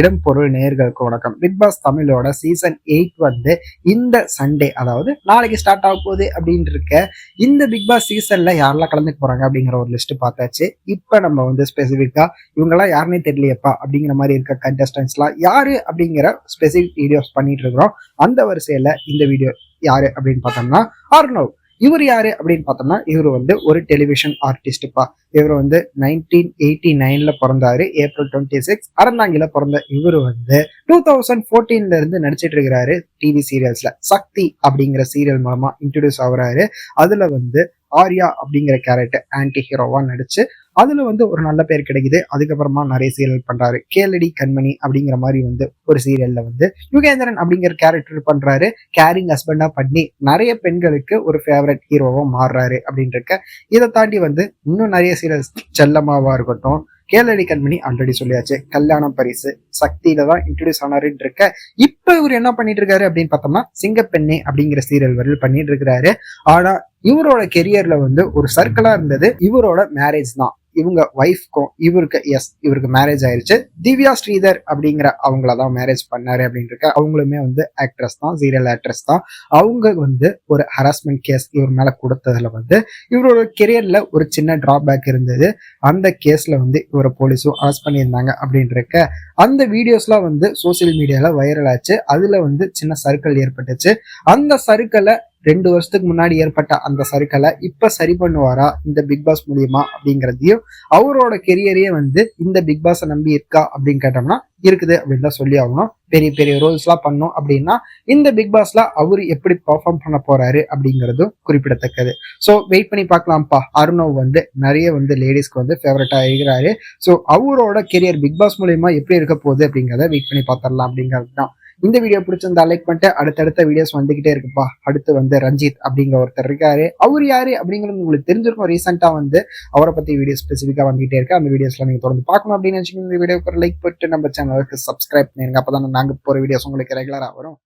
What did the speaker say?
இடம் பொருள் நேர்களுக்கு வணக்கம். பிக் பாஸ் தமிழோட சீசன் எயிட் வந்து இந்த சண்டே அதாவது நாளைக்கு ஸ்டார்ட் ஆக போகுது அப்படின்னு இருக்க இந்த பிக் பாஸ் சீசன்ல யாரெல்லாம் கலந்துக்க போறாங்க அப்படிங்கிற ஒரு லிஸ்ட் பார்த்தாச்சு. இப்ப நம்ம வந்து ஸ்பெசிஃபிக்கா இவங்கெல்லாம் யாருன்னே தெரியலையப்பா அப்படிங்கிற மாதிரி இருக்க கண்டஸ்டன்ஸ்லாம் யாரு அப்படிங்கிற ஸ்பெசிபிக் வீடியோஸ் பண்ணிட்டு இருக்கிறோம். அந்த வரிசையில இந்த வீடியோ யாரு அப்படின்னு பார்த்தோம்னா அர்ணவ் இவர் யாரு அப்படின்னு பார்த்தோம்னா இவர் வந்து ஒரு டெலிவிஷன் ஆர்டிஸ்ட்ப்பா இவர் வந்து நைன்டீன் எயிட்டி நைன்ல பிறந்தாரு ஏப்ரல் டுவெண்ட்டி சிக்ஸ் அறந்தாங்கில பிறந்த இவர் வந்து டூ தௌசண்ட் ஃபோர்டீன்ல இருந்து நடிச்சிட்டு இருக்கிறாரு டிவி சீரியல்ஸ்ல சக்தி அப்படிங்கிற சீரியல் மூலமா இன்ட்ரடியூஸ் ஆகுறாரு. அதுல வந்து ஆர்யா அப்படிங்கிற கேரக்டர் ஆன்டி ஹீரோவா நடிச்சு அதுல வந்து ஒரு நல்ல பேர் கிடைக்குது. அதுக்கப்புறமா நிறைய சீரியல் பண்றாரு. கேளடி கண்மணி அப்படிங்கிற மாதிரி வந்து ஒரு சீரியல்ல வந்து யுகேந்திரன் அப்படிங்கிற கேரக்டர் பண்றாரு. கேரிங் ஹஸ்பண்டா பண்ணி நிறைய பெண்களுக்கு ஒரு ஃபேவரட் ஹீரோவா மாறுறாரு அப்படின்ட்டு இருக்க. இதை தாண்டி வந்து இன்னும் நிறைய சீரியல்ஸ் செல்லமாவா இருக்கட்டும் கேளடி கண்மணி ஆல்ரெடி சொல்லியாச்சு. கல்யாண பரிசு சக்தியில தான் இன்ட்ரடியூஸ் ஆனாருன்னு இருக்க. இப்ப இவர் என்ன பண்ணிட்டு இருக்காரு அப்படின்னு பார்த்தோம்னா சிங்கப்பெண்ணே அப்படிங்கிற சீரியல் வரையில் பண்ணிட்டு இருக்கிறாரு. ஆனா இவரோட கெரியர்ல வந்து ஒரு சர்க்கிளா இருந்தது இவரோட மேரேஜ் தான். இவங்க ஒய்ஃப்க்கும் இவருக்கு எஸ் இவருக்கு மேரேஜ் ஆயிருச்சு. திவ்யா ஸ்ரீதர் அப்படிங்கிற அவங்கள தான் மேரேஜ் பண்ணாரு அப்படின்ட்டு இருக்க அவங்களுமே வந்து ஆக்ட்ரஸ் தான் சீரியல் ஆக்ட்ரஸ் தான். அவங்க வந்து ஒரு ஹராஸ்மெண்ட் கேஸ் இவர் மேல கொடுத்ததுல வந்து இவரோட கெரியர்ல ஒரு சின்ன டிராபேக் இருந்தது. அந்த கேஸ்ல வந்து இவரை போலீஸும் அரெஸ்ட் பண்ணியிருந்தாங்க அப்படின்ட்டு அந்த வீடியோஸ்லாம் வந்து சோசியல் மீடியால வைரல் ஆச்சு. அதுல வந்து சின்ன சர்க்கிள் ஏற்பட்டுச்சு. அந்த சர்க்கிளை ரெண்டு வருஷத்துக்கு முன்னாடி ஏற்பட்ட அந்த சர்க்கிளை இப்ப சரி பண்ணுவாரா இந்த பிக் பாஸ் மூலியமா அப்படிங்கிறதையும் அவரோட கெரியரே வந்து இந்த பிக் பாஸை நம்பி இருக்கா அப்படின்னு கேட்டோம்னா இருக்குது அப்படின்னு தான் சொல்லி ஆகணும். பெரிய பெரிய ரோல்ஸ் எல்லாம் பண்ணும் அப்படின்னா இந்த பிக் பாஸ்ல அவர் எப்படி பர்ஃபார்ம் பண்ண போறாரு அப்படிங்கிறதும் குறிப்பிடத்தக்கது. ஸோ வெயிட் பண்ணி பார்க்கலாம்ப்பா. அருணவ் வந்து நிறைய வந்து லேடிஸ்க்கு வந்து ஃபேவரட்டா இருக்கிறாரு. ஸோ அவரோட கெரியர் பிக் பாஸ் மூலியமா எப்படி இருக்க போகுது அப்படிங்கிறத வெயிட் பண்ணி பார்த்துடலாம் அப்படிங்கிறது தான். இந்த வீடியோ பிடிச்சிருந்தா லைக் பண்ணிட்டு அடுத்தடுத்த வீடியோஸ் வந்துகிட்டே இருக்குப்பா. அடுத்து வந்து ரஞ்சித் அப்படிங்கிற ஒருத்தர் இருக்காரு. அவர் யாரு அப்படிங்கிறது உங்களுக்கு தெரிஞ்சிருக்கும். ரீசெண்டா வந்து அவரை பத்தி வீடியோ ஸ்பெசிஃபிக்கா வந்துகிட்டே இருக்கு. அந்த வீடியோஸ்ல நீங்க தொடர்ந்து பார்க்கணும் அப்படின்னு நினைச்சீங்க இந்த வீடியோக்கு லைக் போட்டு நம்ம சேனலுக்கு சப்ஸ்கிரைப் பண்ணிருங்க. அப்பதான் நாங்க போற வீடியோஸ் உங்களுக்கு ரெகுலரா வரும்.